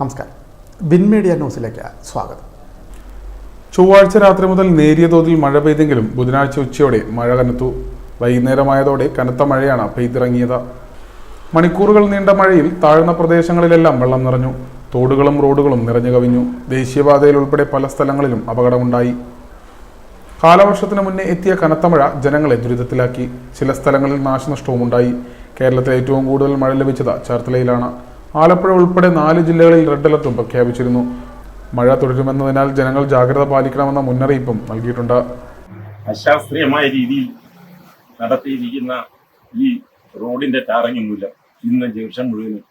നമസ്കാരം. Bin media ന്യൂസിലേക്ക് സ്വാഗതം. ചൊവ്വാഴ്ച രാത്രി മുതൽ നേരിയ തോതിൽ മഴ പെയ്തെങ്കിലും ബുധനാഴ്ച ഉച്ചയോടെ മഴ കനത്തു. വൈകുന്നേരമായതോടെ കനത്ത മഴയാണ് പെയ്തിറങ്ങിയത്. മണിക്കൂറുകൾ നീണ്ട മഴയിൽ താഴ്ന്ന പ്രദേശങ്ങളിലെല്ലാം വെള്ളം നിറഞ്ഞു. തോടുകളും റോഡുകളും നിറഞ്ഞു കവിഞ്ഞു. ദേശീയപാതയിൽ ഉൾപ്പെടെ പല സ്ഥലങ്ങളിലും അപകടമുണ്ടായി. കാലവർഷത്തിന് മുന്നേ എത്തിയ കനത്ത മഴ ജനങ്ങളെ ദുരിതത്തിലാക്കി. ചില സ്ഥലങ്ങളിൽ നാശനഷ്ടവും ഉണ്ടായി കേരളത്തിൽ ഏറ്റവും കൂടുതൽ മഴ ലഭിച്ചത് ചേർത്തലയിലാണ്. ആലപ്പുഴ ഉൾപ്പെടെ നാല് ജില്ലകളിൽ റെഡ് അലർട്ടും പ്രഖ്യാപിച്ചിരുന്നു. മഴ തുടരുമെന്നതിനാൽ ജനങ്ങൾ ജാഗ്രത പാലിക്കണമെന്ന മുന്നറിയിപ്പും നൽകിയിട്ടുണ്ട്. അശാസ്ത്രീയമായ രീതിയിൽ നടത്തിയിരിക്കുന്ന ഈ റോഡിന്റെ ടാറിങ് മൂലം ഇന്ന് ജംഗ്ഷൻ മുഴുവനും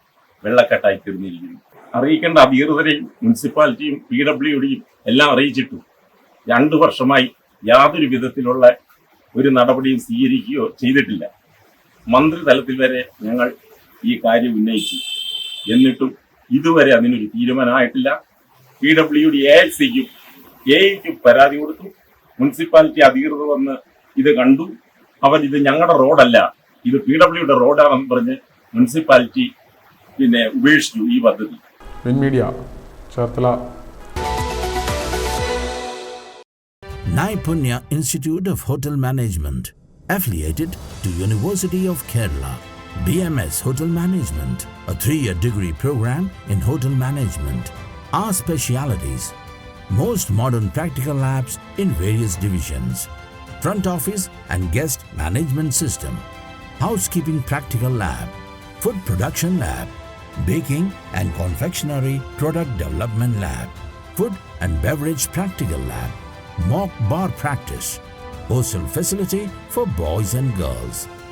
വെള്ളക്കെട്ടായി തീർന്നിരിക്കുന്നു. അറിയിക്കേണ്ട അധികൃതരെയും മുനിസിപ്പാലിറ്റിയും പി ഡബ്ല്യു ഡിയും എല്ലാം അറിയിച്ചിട്ടു രണ്ടു വർഷമായി യാതൊരു വിധത്തിലുള്ള ഒരു നടപടിയും സ്വീകരിക്കുകയോ ചെയ്തിട്ടില്ല. മന്ത്രിതലത്തിൽ വരെ ഞങ്ങൾ ഈ കാര്യം ഉന്നയിച്ചു. എന്നിട്ടും ഇതുവരെ അതിനൊരു തീരുമാനമായിട്ടില്ല. P W D A L സിക്കും എക്കും പരാതി കൊടുത്തു. മുനിസിപ്പാലിറ്റി അധികൃതർ വന്ന് ഇത് കണ്ടു. അവർ ഇത് ഞങ്ങളുടെ റോഡല്ല ഇത് പി ഡബ്ല്യുടെ റോഡാണെന്ന് പറഞ്ഞ് മുനിസിപ്പാലിറ്റി പിന്നെ ഉപേക്ഷിച്ചു ഈ പദ്ധതി. Media Cherthala. Naipunya Institute of Hotel Management, affiliated to University of Kerala. BMS Hotel Management, a three-year degree program in hotel management. Our specialities: most modern practical labs in various divisions, front office and guest management system, housekeeping practical lab, food production lab, baking and confectionery product development lab, food and beverage practical lab, mock bar practice, hostel facility for boys and girls,